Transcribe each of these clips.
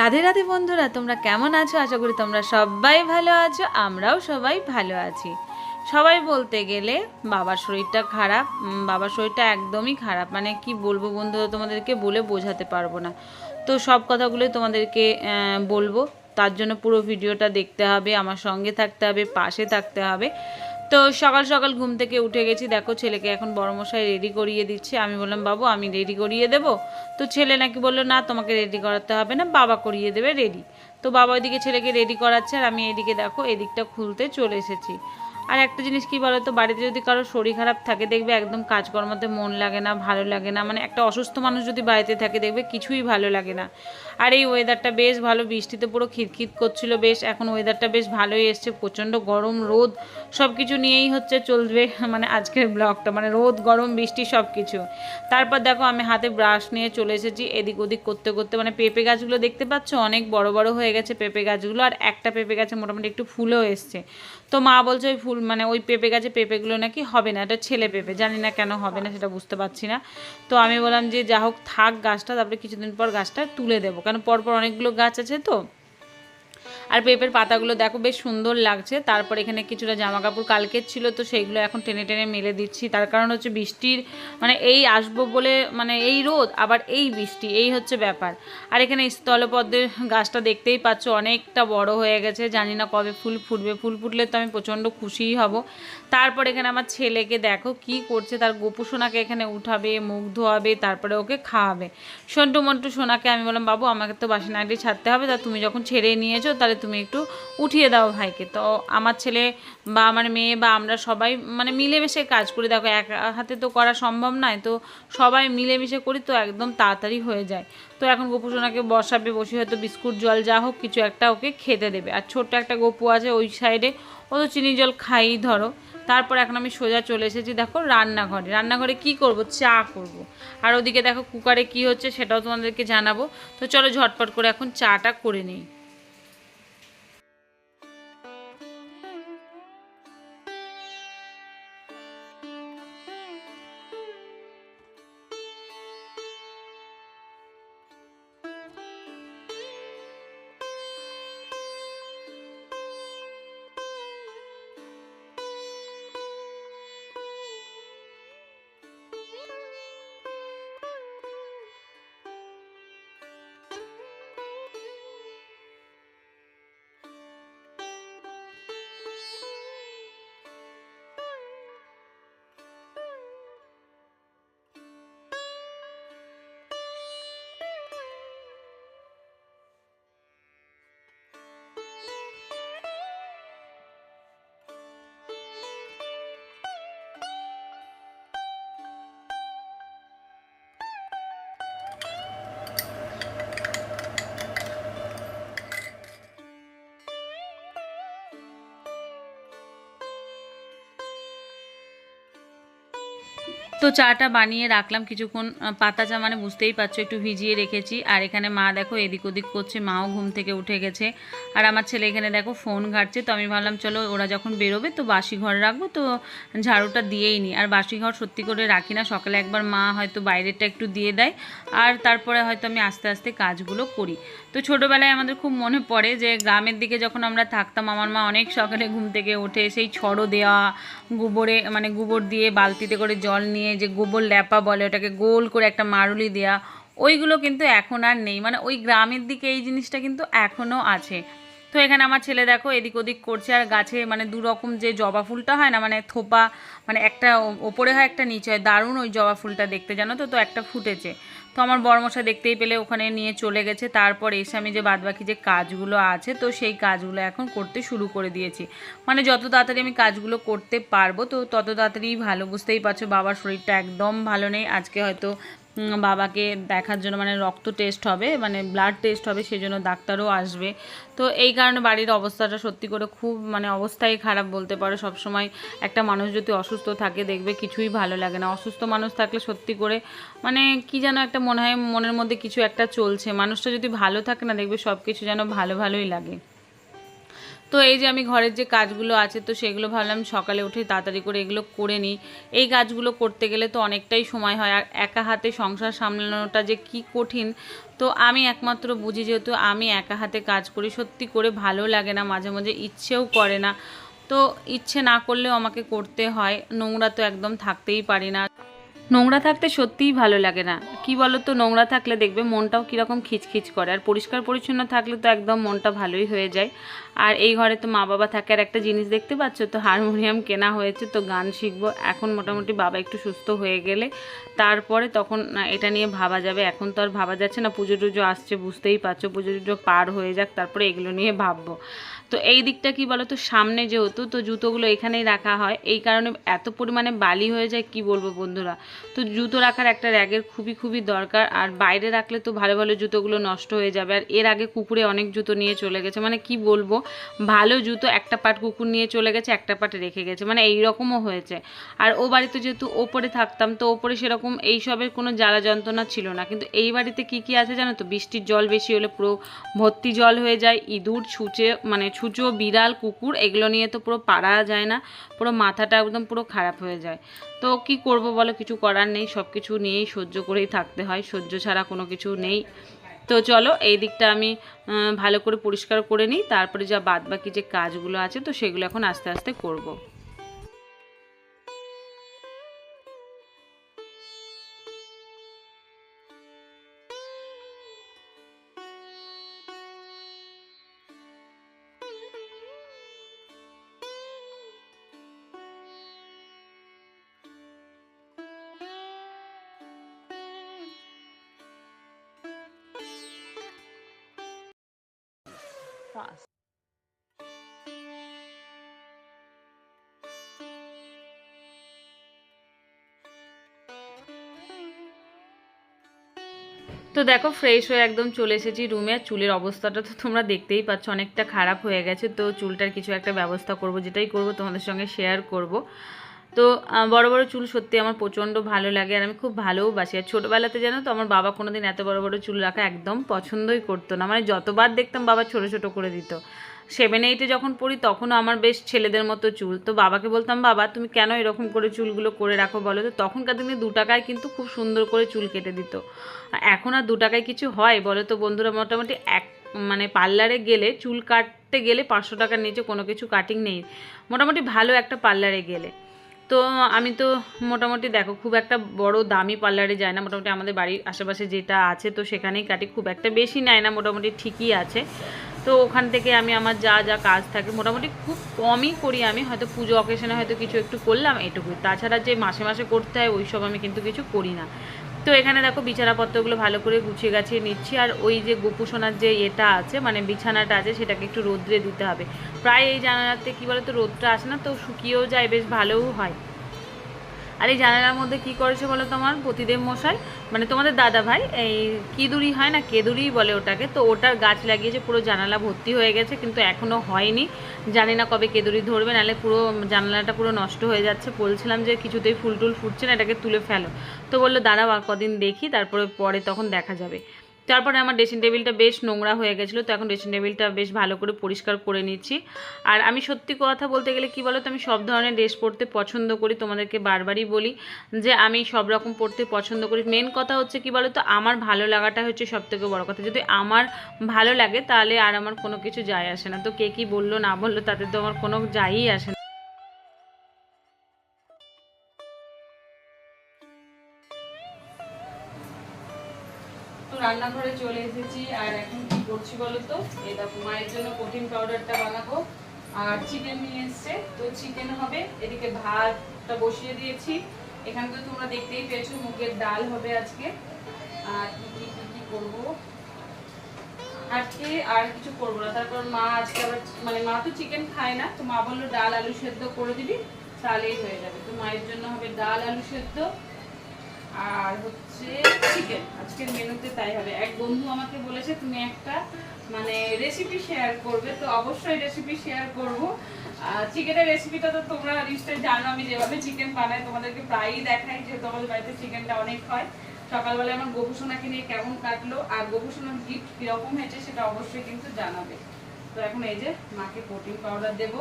রাধে রাধে বন্ধুরা, তোমরা কেমন আছো? আশা করি তোমরা সবাই ভালো আছো, আমরাও সবাই ভালো আছি। সবাই বলতে গেলে বাবার শরীরটা খারাপ বাবার শরীরটা একদমই খারাপ। মানে কি বলব বন্ধুরা, তোমাদেরকে বলে বোঝাতে পারব না। তো সব কথাগুলোই তোমাদেরকে বলব। তার জন্য পুরো ভিডিওটা দেখতে হবে, আমার সঙ্গে থাকতে হবে, পাশে থাকতে হবে। তো সকাল সকাল ঘুম থেকে উঠে গেছি। দেখো, ছেলেকে এখন বড়মশাই রেডি করিয়ে দিচ্ছে। আমি বললাম, বাবু, আমি রেডি করিয়ে দেবো। তো ছেলে নাকি বলল, না, তোমাকে রেডি করাতে হবে না, বাবা করিয়ে দেবে রেডি তো বাবা ওইদিকে ছেলেকে রেডি করাচ্ছে আর আমি এদিকে দেখো, এদিকটা খুলতে চলে এসেছি। আর একটা জিনিস কি বলো তো বাড়িতে যদি কারও শরীর খারাপ থাকে, দেখবে একদম কাজকর্মতে মন লাগে না, ভালো লাগে না। মানে একটা অসুস্থ মানুষ যদি বাড়িতে থাকে, দেখবে কিছুই ভালো লাগে না। আর এই ওয়েদারটা বেশ ভালো, বৃষ্টিতে পুরো খিটখিট করছিল, বেশ এখন ওয়েদারটা বেশ ভালোই এসছে, প্রচণ্ড গরম, রোদ সব কিছু নিয়েই হচ্ছে চলবে মানে আজকের ব্লগটা মানে রোদ, গরম, বৃষ্টি সব কিছু তারপর দেখো আমি হাতে ব্রাশ নিয়ে চলে এসেছি, এদিক ওদিক করতে করতে মানে পেঁপে গাছগুলো দেখতে পাচ্ছ? অনেক বড় বড় হয়ে গেছে পেঁপে গাছগুলো, আর একটা পেঁপে গাছে মোটামুটি একটু ফুলও এসছে। তো মা বলছে ওই ফুল মানে ওই পেঁপে গাছে পেঁপেগুলো নাকি হবে না, এটা ছেলে পেঁপে, জানি না কেন হবে না, সেটা বুঝতে পারছি না। তো আমি বললাম যে যা হোক থাক গাছটা, তারপরে কিছুদিন পর গাছটা তুলে দেবো। কারণ পরপর অনেকগুলো গাছ আছে তো। আর পেঁপের পাতাগুলো দেখো বেশ সুন্দর লাগছে। তারপর এখানে কিছুটা জামা কাপড় কালকের ছিল, তো সেইগুলো এখন টেনে টেনে মেলে দিচ্ছি। তার কারণ হচ্ছে বৃষ্টির মানে এই আসব বলে মানে এই রোদ, আবার এই বৃষ্টি, এই হচ্ছে ব্যাপার। আর এখানে স্থলপদ্মের গাছটা দেখতেই পাচ্ছ, অনেকটা বড় হয়ে গেছে। জানি না কবে ফুল ফুটবে, ফুল ফুটলে তো আমি প্রচণ্ড খুশিই হব। তারপর এখানে আমার ছেলেকে দেখো কি করছে, তার গোপু সোনাকে এখানে উঠাবে, মুখ ধোয়াবে, তারপরে ওকে খাওয়াবে। সন্টু মন্টু সোনাকে আমি বললাম, বাবু, আমাকে তো বাসি নাইটি ছাড়তে হবে, তা তুমি যখন ছেড়ে নিয়েছো, তাহলে তুমি একটু উঠিয়ে দাও ভাইকে। তো আমার ছেলে বা আমার মেয়ে বা আমরা সবাই মানে মিলেমিশে কাজ করি। দেখো, এক হাতে তো করা সম্ভব নয়, তো সবাই মিলেমিশে করি তো একদম তাড়াতাড়ি হয়ে যায়। তো এখন গপু সোনাকে বসাবে, বসে হয়তো বিস্কুট জল যা হোক, কিছু একটা ওকে খেতে দেবে। আর ছোট্ট একটা গপু আছে ওই সাইডে, ও তো চিনি জল খাই, ধরো। তারপর এখন আমি সোজা চলে এসেছি, দেখো, রান্নাঘরে। রান্নাঘরে কি করব? চা করব। আর ওদিকে দেখো, কুকারে কি হচ্ছে সেটাও তোমাদেরকে জানাব। তো চলো ঝটপট করে এখন চাটা করে নিই। তো চাটা বানিয়ে রাখলাম কিছুক্ষণ পাতা চা মানে বুঝতেই পারছ, একটু ভিজিয়ে রেখেছি। আর এখানে মা দেখো এদিক ওদিক করছে, মাও ঘুম থেকে উঠে গেছে। আর আমার ছেলে এখানে দেখো ফোন ঘাটছে, তো আমি ভাবলাম চলো ওরা যখন বেরোবে তো বাসি ঘর রাখব, তো ঝাড়ুটা দিয়েই নি। আর বাসি ঘর সত্যি করে রাখি না, সকালে একবার মা হয়তো বাইরেরটা একটু দিয়ে দেয়, আর তারপরে হয়তো আমি আস্তে আস্তে কাজগুলো করি। তো ছোটোবেলায় আমাদের খুব মনে পড়ে যে গ্রামের দিকে যখন আমরা থাকতাম, আমার মা অনেক সকালে ঘুম থেকে উঠে সেই ছড়ো দেওয়া গোবরে মানে গোবর দিয়ে বালতিতে করে জল নিয়ে যে গোবর ল্যাপা বলে ওটাকে গোল করে একটা মারুলি দেওয়া ওইগুলো কিন্তু এখন আর নেই। মানে ওই গ্রামের দিকে এই জিনিসটা কিন্তু এখনও আছে। তো এখানে আমার ছেলে দেখো এদিক ওদিক করছে, আর গাছে মানে দু রকম যে জবা ফুলটা হয় না মানে থোপা মানে একটা ওপরে হয়, একটা নিচে হয়। দারুণ ওই জবা ফুলটা দেখতে, জানো তো? তো একটা ফুটেছে। তো আমার বড়মশা দেখতেই পেলে ওখানে নিয়ে চলে গেছে। তারপর এসে আমি যে বাদবাকি যে কাজগুলো আছে, তো সেই কাজগুলো এখন করতে শুরু করে দিয়েছি। মানে যত তাড়াতাড়ি আমি কাজগুলো করতে পারব, তো তত তাড়াতাড়ি ভালো, বুঝতেই পারছ, বাবার শরীরটা একদম ভালো নেই। আজকে হয়তো বাবাকে দেখার জন্য মানে রক্ত টেস্ট হবে মানে ব্লাড টেস্ট হবে সেই জন্য ডাক্তারও আসবে। তো এই কারণে বাড়ির অবস্থাটা সত্যি করে খুব মানে অবস্থাই খারাপ বলতে পারো। সবসময় একটা মানুষ যদি অসুস্থ থাকে, দেখবে কিছুই ভালো লাগে না। অসুস্থ মানুষ থাকলে সত্যি করে মানে কি যেন একটা মনে হয়, মনের মধ্যে কিছু একটা চলছে। মানুষটা যদি ভালো থাকে না, দেখবে সব কিছু যেন ভালো ভালোই লাগে। তো এই যে আমি ঘরের যে কাজগুলো আছে, তো সেগুলো ভাবলাম সকালে উঠে তাড়াতাড়ি করে এগুলো করে নিই। এই কাজগুলো করতে গেলে তো অনেকটাই সময় হয়, আর একা হাতে সংসার সামলানোটা যে কি কঠিন, তো আমি একমাত্র বুঝি যেহেতু আমি একা হাতে কাজ করি, সত্যি করে ভালো লাগে না, মাঝে মাঝে ইচ্ছেও করে না। তো ইচ্ছে না করলেও আমাকে করতে হয়, নোংরা তো একদম থাকতেই পারি না। নোংরা থাকতে সত্যিই ভালো লাগে না। কি বলো তো নোংরা থাকলে দেখবে মনটাও কীরকম খিচখিচ করে, আর পরিষ্কার পরিচ্ছন্ন থাকলে তো একদম মনটা ভালোই হয়ে যায়। আর এই ঘরে তো মা বাবা থাকার একটা জিনিস দেখতে পাচ্ছ? তো হারমোনিয়াম কেনা হয়েছে, তো গান শিখব। এখন মোটামুটি বাবা একটু সুস্থ হয়ে গেলে, তারপরে তখন এটা নিয়ে ভাবা যাবে। এখন তো আর ভাবা যাচ্ছে না পুজো টুজো আসছে, বুঝতেই পারছ। পুজো টুজো পার হয়ে যাক, তারপরে এগুলো নিয়ে ভাববো। তো এই দিকটা কি বলো তো সামনে যেহেতু, তো জুতোগুলো এখানেই রাখা হয়। এই কারণে এত পরিমাণে বালি হয়ে যায়, কি বলব বন্ধুরা? তো জুতো রাখার একটা র্যাগের খুবই খুবই দরকার। আর বাইরে রাখলে তো ভালো ভালো জুতোগুলো নষ্ট হয়ে যাবে। আর এর আগে কুকুরে অনেক জুতো নিয়ে চলে গেছে। মানে কি বলব? ভালো জুতো একটা পাট কুকুর নিয়ে চলে গেছে, একটা পাট রেখে গেছে। মানে এই রকমও হয়েছে। আর ও বাড়িতে যেহেতু ওপরে থাকতাম, তো ওপরে সেরকম এইসবের কোনো জ্বালা যন্ত্রণা ছিল না। কিন্তু এই বাড়িতে কি কি আছে জানো তো? বৃষ্টির জল বেশি হলে পুরো ভর্তি জল হয়ে যায়, ইঁদুর ছুঁচে মানে ছুঁচো, বিড়াল, কুকুর, এগুলো নিয়ে তো পুরো পারা যায় না। পুরো মাথাটা একদম পুরো খারাপ হয়ে যায়। তো কি করব বলো? কিছু করার নেই। সব কিছু নিয়েই সহ্য করেই থাকতে হয়। সহ্য ছাড়া কোনো কিছু নেই। তো চলো, এই দিকটা আমি ভালো করে পরিষ্কার করে নিই। তারপরে যা বাদ বাকি যে কাজগুলো আছে, তো সেগুলো এখন আস্তে আস্তে করব। তো দেখো ফ্রেশ হয়ে একদম চলে এসেছি রুমে চুলের অবস্থাটা তো তোমরা দেখতেই পাচ্ছ, অনেকটা খারাপ হয়ে গেছে। তো চুলটার কিছু একটা ব্যবস্থা করব, যেটাই করব, তোমাদের সঙ্গে শেয়ার করব। তো বড় বড় চুল সত্যি আমার প্রচণ্ড ভালো লাগে আর আমি খুব ভালোও বাসি। আর ছোটোবেলাতে জানো তো, আমার বাবা কোনোদিন এত বড় বড় চুল রাখা একদম পছন্দই করতো না। মানে যতবার দেখতাম বাবা ছোট ছোট করে দিত। সেভেন এইটে যখন পড়ি তখনও আমার বেশ ছেলেদের মতো চুল। তো বাবাকে বলতাম, বাবা, তুমি কেন এরকম করে চুলগুলো করে রাখো বলো তো? তখনকার দিনে দু টাকায় কিন্তু খুব সুন্দর করে চুল কেটে দিত। এখন আর দু টাকায় কিছু হয় বলো তো বন্ধুরা, মোটামুটি এক মানে পার্লারে গেলে চুল কাটতে গেলে পাঁচশো টাকার নিচে কোনো কিছু কাটিং নেই। মোটামুটি ভালো একটা পার্লারে গেলে। তো আমি তো মোটামুটি দেখো, খুব একটা বড় দামি পার্লারে যায় না। মোটামুটি আমাদের বাড়ির আশেপাশে যেটা আছে তো সেখানেই কাটি, খুব একটা বেশি নেয় না, মোটামুটি ঠিকই আছে। তো ওখান থেকে আমি আমার যা যা কাজ থাকে, মোটামুটি খুব কমই করি আমি, হয়তো পুজো অকেশনে হয়তো কিছু একটু করলাম, এটুকুই। তাছাড়া যে মাসে মাসে করতে হয় ওই সব আমি কিন্তু কিছু করি না। তো এখানে দেখো বিছানাপত্রগুলো ভালো করে গুছিয়ে গাছিয়ে নিচ্ছি। আর ওই যে গোপুসোনার যে এটা আছে মানে বিছানাটা আছে, সেটাকে একটু রোদ্রে দিতে হবে। প্রায় এই জানালাতে কী বলো তো রোদটা আসে না, তো শুকিয়েও যায়, বেশ ভালোও হয়। আর এই জানালার মধ্যে কি করেছে বলো তোমার? প্রতিদেব মশাই? মানে তোমাদের দাদা ভাই? এই কিদুরি হয় না? কেদুরি বলে ওটাকে। তো ওটার গাছ লাগিয়েছে, পুরো জানালা ভর্তি হয়ে গেছে, কিন্তু এখনও হয়নি। জানি না কবে কেদুরি ধরবে, নাহলে পুরো জানালাটা পুরো নষ্ট হয়ে যাচ্ছে। বলছিলাম যে কিছুতেই ফুল টুল ফুটছে না, এটাকে তুলে ফেলো। তো বলল, দাঁড়াও আর কদিন দেখি, তারপরে পরে তখন দেখা যাবে। তারপরে আমার ড্রেসিং টেবিলটা বেশ নোংরা হয়ে গেছিল, তো এখন ড্রেসিং টেবিলটা বেশ ভালো করে পরিষ্কার করে নিচ্ছি। আর আমি সত্যি কথা বলতে গেলে কি বলো তো আমি সব ধরনের ড্রেস পরতে পছন্দ করি, তোমাদেরকে বারবারই বলি যে আমি সব রকম পরতে পছন্দ করি। মেন কথা হচ্ছে কি বলো তো আমার ভালো লাগাটা হচ্ছে সব থেকে বড় কথা। যদি আমার ভালো লাগে তাহলে আর আমার কোনো কিছু যায় আসে না। তো কে কী বলল না বলল তাতে তো আমার কোনো যায়ই আসে না। রান্নাঘরে চলে এসেছি, আর এখন কি করছি বলো তো? এই দেখো, মায়ের জন্য প্রোটিন পাউডারটা বানাবো। আর চিকেন নিয়ে এসছে, তো চিকেন হবে, এদিকে ভাতটা বসিয়ে দিয়েছি। এখানে তো তোমরা দেখতেই পেয়েছ, মুগের ডাল হবে আজকে। আর কি কি কি কি করব? আজকে আর কিছু করব না, তারপর মা আজকে আবার মানে মা তো চিকেন খায় না, তো মা বলল ডাল আলু সেদ্ধ করে দিবি, তাহলেই হয়ে যাবে। তো মায়ের জন্য হবে ডাল আলু সেদ্ধ আর হচ্ছে চিকেন আজকের মেনুতে তাই হবে। এক বন্ধু আমাকে বলেছে, তুমি একটা মানে রেসিপি শেয়ার করবে। তো অবশ্যই রেসিপি শেয়ার করব। চিকেনের রেসিপিটা তো তোমরা নিশ্চয়ই জানো, আমি যেভাবে চিকেন বানাই, তোমাদেরকে প্রায়ই দেখাই যে তোমাদের বাড়িতে চিকেনটা অনেক হয়। সকালবেলায় আমার গোপুসোনাকে নিয়ে কেমন কাটলো আর গোপুসোনার গিফট কীরকম হয়েছে সেটা অবশ্যই কিন্তু জানাবে। তো এখন এই যে মাকে প্রোটিন পাউডার দেবো।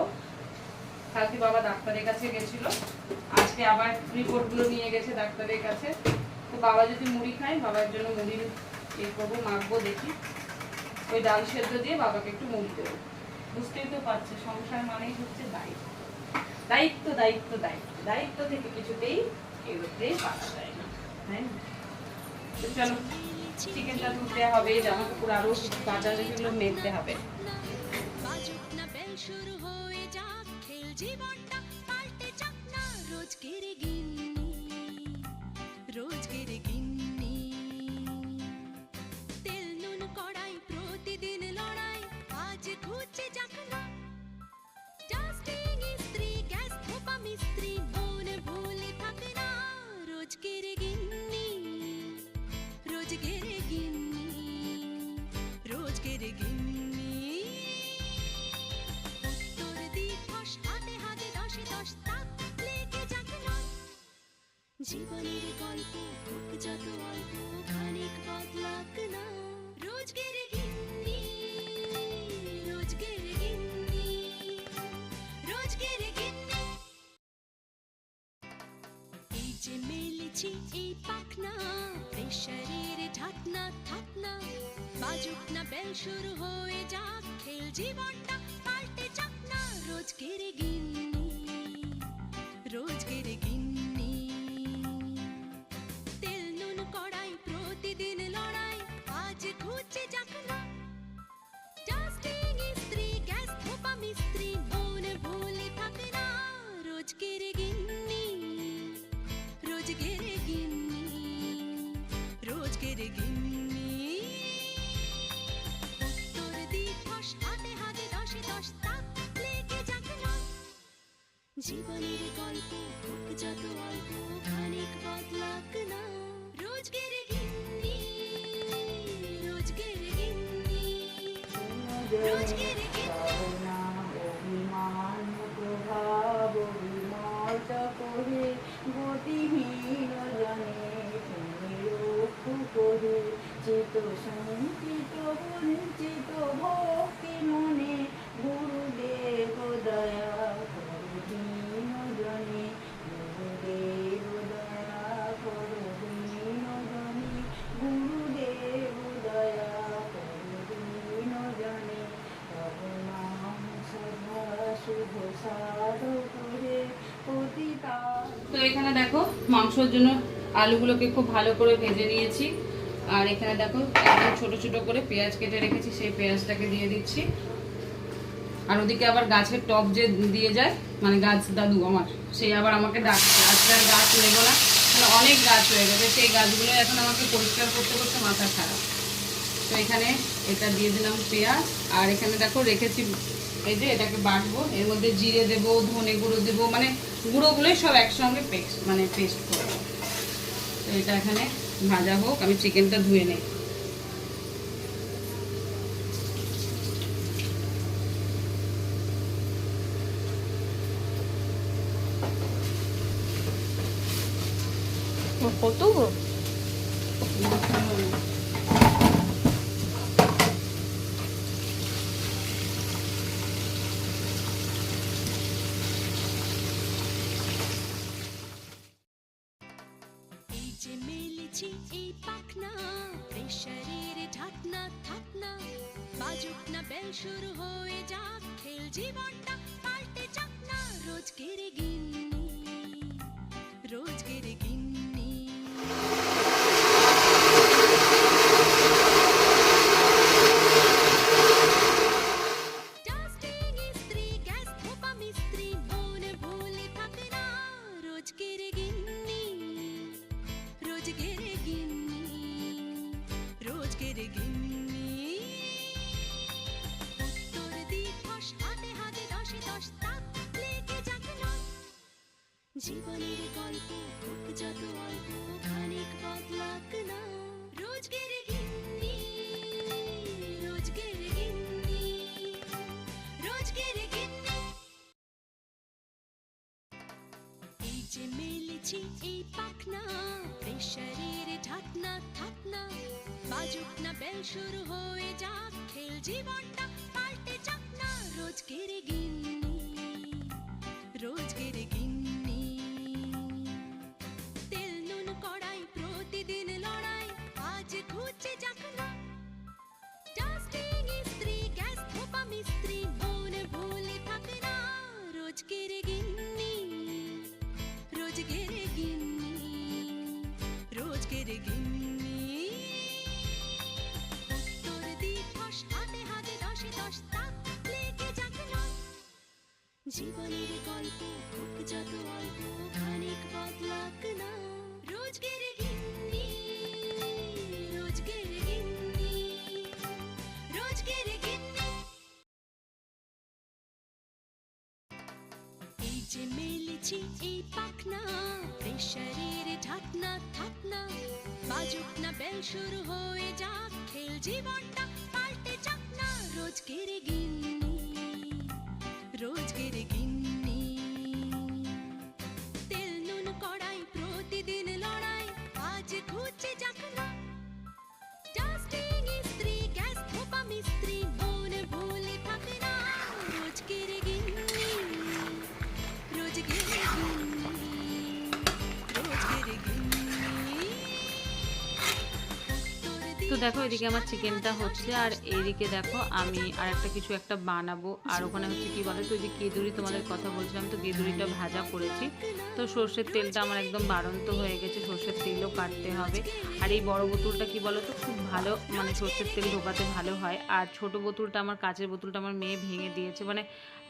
কালকে বাবা ডাক্তারের কাছে গেছিল। আজকে আবার রিপোর্টগুলো নিয়ে গেছে ডাক্তারের কাছে। তো বাবা যদি মুড়ি খায়, বাবার জন্য মুড়ি ইয়ে করব, মাখবো, দেখি। ওই ডাল সেদ্ধ দিয়ে বাবাকে একটু মুড়ি দেবো। বুঝতেই তো পারছে, সংসার মানেই হচ্ছে দায়িত্ব। দায়িত্ব দায়িত্ব দায়িত্ব। দায়িত্ব থেকে কিছুতেই এগোতেই পারা যায় না, তাই চলো চিকেনটা ধুতে হবে জামা কাপড় আরও কাঁচা যেগুলো মেলতে হবে। জীবনটা পাল্টে যাক না রোজকের গিন্নি রোজকের মেলেছি এই পাখনা। প্রেশারের ঢাকনা থাকনা বাজুক না বেল শুরু হয়ে যাক, খেল জীবনটা পাল্টে যাক না। রোজকের গিন্নি রোজকের গিন্নি। তেল নুন কড়াই, প্রতিদিন লড়াই, আজ ঘুচে যাক না। গ্যাস মিস্ত্রি। যত অল্প খানিক বদলাক না রোজকের গিন্নি রোজগের গিন্নি মাংসর জন্য আলুগুলোকে খুব ভালো করে ভেজে নিয়েছি। আর এখানে দেখো, একদম ছোট ছোট করে পেঁয়াজ কেটে রেখেছি, সেই পেঁয়াজটাকে দিয়ে দিচ্ছি। আর ওদিকে আবার গাছের টব যে দিয়ে যায় মানে গাছ দাদু আমার সেই আবার আমাকে ডাকছে আজকে আর গাছ নেব না মানে অনেক গাছ হয়ে গেছে, সেই গাছগুলো এখন আমাকে পরিষ্কার করতে করতে মাথা খারাপ। তো এখানে এটা দিয়ে দিলাম পেঁয়াজ, আর এখানে দেখো রেখেছি, এই যে এটাকে বাটবো, এর মধ্যে জিরে দেবো, ধনে গুঁড়ো দেবো মানে গুঁড়োগুলোই সব একসঙ্গে পেস্ট মানে পেস্ট করব তো এটা এখানে ভাজা হোক, আমি চিকেনটা ধুয়ে নেই। কত এই যে মেলেছি এই পাখনা, প্রেশারের ঢাকনা, থাকনা। বাজুক না বেল শুরু হয়ে যাক, খেল জীবনটা পাল্টে যাক না। রোজকের গিন্নি, রোজ গিন্নি জীবনের গল্প হোক, যত অল্প খানিক বদলাক না। রোজকের গিন্নি রোজকের গিন্নি রোজকের গিন্নি। এই যে মেলেছি এই পাখনা, প্রেশারের ঢাকনা, থাকনা, বাজুক না বেল শুরু হয়ে যাক, খেল জীবনটা পাল্টে যাক রোজকের গিন্নি মেলেছি এই পাখনা। শরীর ঢাকনা থাকনা। বাজুক না বেল শুরু হয়ে যাক, খেল জীবনটা পাল্টে যাক না। রোজগের গিন্নি, রোজ গেরে গিন্নি। তো দেখো এদিকে আমার চিকেনটা হচ্ছে, আর এইদিকে দেখো আমি আর একটা কিছু একটা বানাবো। আর ওখানে হচ্ছে কি বলে তো যে কেঁদুরি তোমাদের কথা বলছিলাম, তো কেঁদুরিটা ভাজা করেছি। তো সর্ষের তেলটা আমার একদম বাড়ন্ত হয়ে গেছে, সর্ষের তেলও কাটতে হবে। আর এই বড় বোতলটা কি বলো তো খুব ভালো মানে সর্ষের তেল ঢোকাতে ভালো হয়। আর ছোট বোতলটা আমার, কাঁচের বোতলটা আমার মেয়ে ভেঙে দিয়েছে। মানে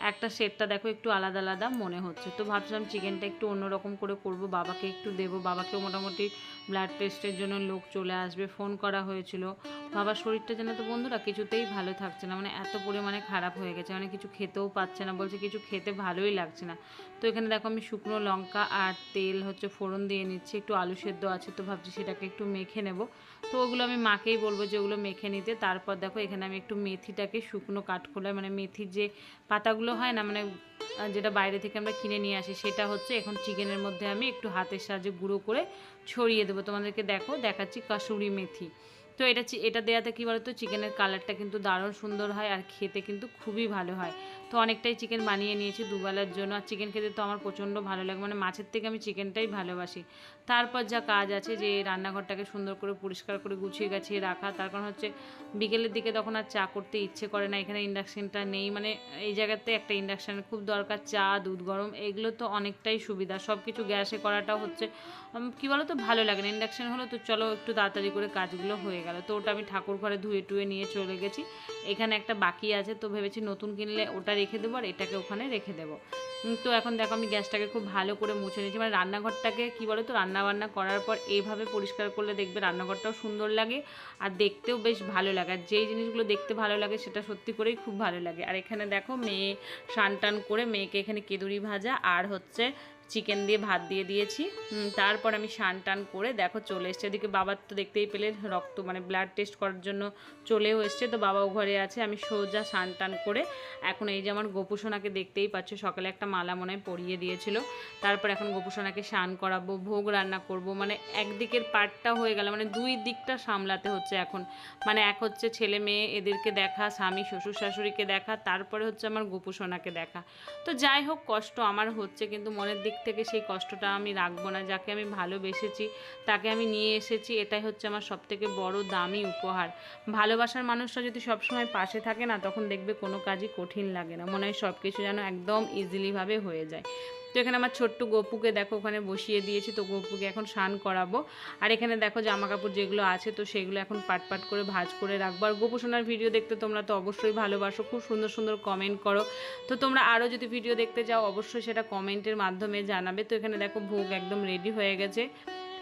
একটা সেটটা দেখো, একটু আলাদা আলাদা মনে হচ্ছে। তো ভাবছিলাম চিকেনটা একটু অন্যরকম করে করব, বাবাকে একটু দেবো। বাবাকেও মোটামুটি ব্লাড টেস্টের জন্য লোক চলে আসবে ফোন করা হয়েছিল। বাবার শরীরটা যেন তো বন্ধুরা, কিছুতেই ভালো থাকছে না। মানে এত পরিমাণে খারাপ হয়ে গেছে। মানে কিছু খেতেও পাচ্ছে না, বলছে কিছু খেতে ভালোই লাগছে না। তো এখানে দেখো আমি শুকনো লঙ্কা আর তেল হচ্ছে ফোড়ন দিয়ে নিচ্ছি, একটু আলু সেদ্ধ আছে তো ভাবছি সেটাকে একটু মেখে নেব। তো ওগুলো আমি মাকেই বলব যে ওগুলো মেখে নিতে। তারপর দেখো এখানে আমি একটু মেথিটাকে শুকনো কাঠখোলায় মানে মেথির যে পাতাগুলো হয় না মানে যেটা বাইরে থেকে আমরা কিনে নিয়ে আসি, সেটা হচ্ছে এখন চিকেনের মধ্যে আমি একটু হাতের সাহায্যে গুঁড়ো করে ছড়িয়ে দেবো। তোমাদেরকে দেখো, দেখাচ্ছি কাসুরি মেথি। তো এটা এটা দেওয়াতে কী বলতো, চিকেনের কালারটা কিন্তু দারুণ সুন্দর হয় আর খেতে কিন্তু খুবই ভালো হয়। তো অনেকটাই চিকেন বানিয়ে নিয়েছি দুবেলার জন্য। আর চিকেন খেতে তো আমার প্রচণ্ড ভালো লাগে। মানে মাছের থেকে আমি চিকেনটাই ভালোবাসি। তারপর যা কাজ আছে যে রান্নাঘরটাকে সুন্দর করে পরিষ্কার করে গুছিয়ে গাছিয়ে রাখা। তার কারণ হচ্ছে বিকেলের দিকে তখন আর চা করতে ইচ্ছে করে না। এখানে ইন্ডাকশানটা নেই। মানে এই জায়গাতে একটা ইন্ডাকশানের খুব দরকার। চা, দুধ গরম, এগুলো তো অনেকটাই সুবিধা। সব কিছু গ্যাসে করাটা হচ্ছে কি বলো তো ভালো লাগে না। ইন্ডাকশান হলো তো চলো একটু তাড়াতাড়ি করে কাজগুলো হয়ে গেল। তো ওটা আমি ঠাকুর ঘরে ধুয়ে টুয়ে নিয়ে চলে গেছি। এখানে একটা বাকি আছে। তো ভেবেছি নতুন কিনলে ওটা রেখে দেবো আর এটাকে ওখানে রেখে দেবো। তো এখন দেখো আমি গ্যাসটাকে খুব ভালো করে মুছে নিয়েছি। মানে রান্নাঘরটাকে কী বলো তো রান্নাবান্না করার পর এইভাবে পরিষ্কার করলে দেখবে রান্নাঘরটাও সুন্দর লাগে আর দেখতেও বেশ ভালো লাগে। আর যেই জিনিসগুলো দেখতে ভালো লাগে সেটা সত্যি করেই খুব ভালো লাগে। আর এখানে দেখো মেয়ে স্নান টান করে মেয়েকে এখানে কেদুরি ভাজা আর হচ্ছে চিকেন দিয়ে ভাত দিয়ে দিয়েছি। তারপর আমি স্নান টান করে, দেখো চলে এসছে। এদিকে বাবার তো দেখতেই পেলে, রক্ত মানে ব্লাড টেস্ট করার জন্য চলেও এসছে। তো বাবাও ঘরে আছে, আমি সোজা স্নান টান করে, এখন এই যে আমার গোপুসোনাকে দেখতেই পাচ্ছ, সকালে একটা মালা মনে পরিয়ে দিয়েছিল। তারপর এখন গোপুসোনাকে স্নান করাবো, ভোগ রান্না করব মানে একদিকের পার্টটা হয়ে গেল মানে দুই দিকটা সামলাতে হচ্ছে এখন। মানে এক হচ্ছে ছেলে মেয়ে এদেরকে দেখা, স্বামী শ্বশুর শাশুড়িকে দেখা, তারপরে হচ্ছে আমার গোপুসোনাকে দেখা। তো যাই হোক, কষ্ট আমার হচ্ছে, কিন্তু মনের দিক থেকে সেই কষ্টটা আমি রাখব না, যাকে আমি ভালোবেসেছি তাকে আমি নিয়ে এসেছি, এটাই হচ্ছে আমার সবথেকে বড় দামি উপহার। ভালোবাসার মানুষরা যদি সবসময় পাশে থাকে না, তখন দেখবে কোনো কাজই কঠিন লাগে না। মনে হয় সব কিছু যেন একদম ইজিলিভাবে হয়ে যায়। তো এখানে আমার ছোট্ট গপুকে দেখো, ওখানে বসিয়ে দিয়েছি, তো গপুকে এখন স্নান করাবো। আর এখানে দেখো জামা কাপড় যেগুলো আছে, তো সেগুলো এখন পাট পাট করে ভাজ করে রাখব। আর গোপু সোনার ভিডিও দেখতে তোমরা তো অবশ্যই ভালোবাসো, খুব সুন্দর সুন্দর কমেন্ট করো। তো তোমরা আরও যদি ভিডিও দেখতে চাও, অবশ্যই সেটা কমেন্টের মাধ্যমে জানাবে। তো এখানে দেখো ভোগ একদম রেডি হয়ে গেছে।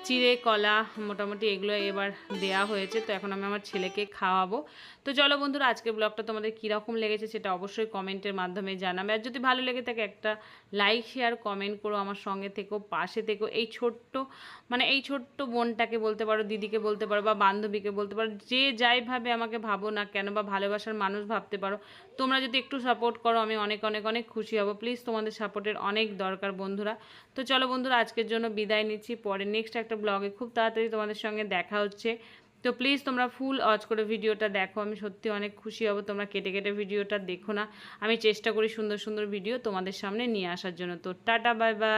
চিড়ে, কলা মোটামুটি এগুলো এবার দেয়া হয়েছে। তো এখন আমি আমার ছেলেকে খাওয়াবো। তো চলো বন্ধুরা, আজকের ব্লগটা তোমাদের কীরকম লেগেছে সেটা অবশ্যই কমেন্টের মাধ্যমে জানাবে। আর যদি ভালো লেগে থাকে, একটা লাইক শেয়ার কমেন্ট করো আমার সঙ্গে থেকো, পাশে থেকো। এই ছোট্ট মানে এই ছোট্ট বোনটাকে বলতে পারো, দিদিকে বলতে পারো, বা বান্ধবীকে বলতে পারো, যে যাইভাবে আমাকে ভাবো না কেন, বা ভালোবাসার মানুষ ভাবতে পারো, তোমরা যদি একটু সাপোর্ট করো, আমি অনেক অনেক অনেক খুশি হব। প্লিজ তোমাদের সাপোর্টের অনেক দরকার বন্ধুরা। তো চলো বন্ধুরা, আজকের জন্য বিদায় নিচ্ছি। পরে নেক্সট একটা ব্লগে খুব তাড়াতাড়ি তোমাদের সঙ্গে দেখা হচ্ছে। তো প্লিজ তোমরা ফুল ওয়াচ করে ভিডিওটা দেখো। আমি সত্যি অনেক খুশি হব তোমরা কেটে কেটে ভিডিওটা দেখো না। আমি চেষ্টা করি সুন্দর সুন্দর ভিডিও তোমাদের সামনে নিয়ে আসার জন্য। তো টাটা বাই বাই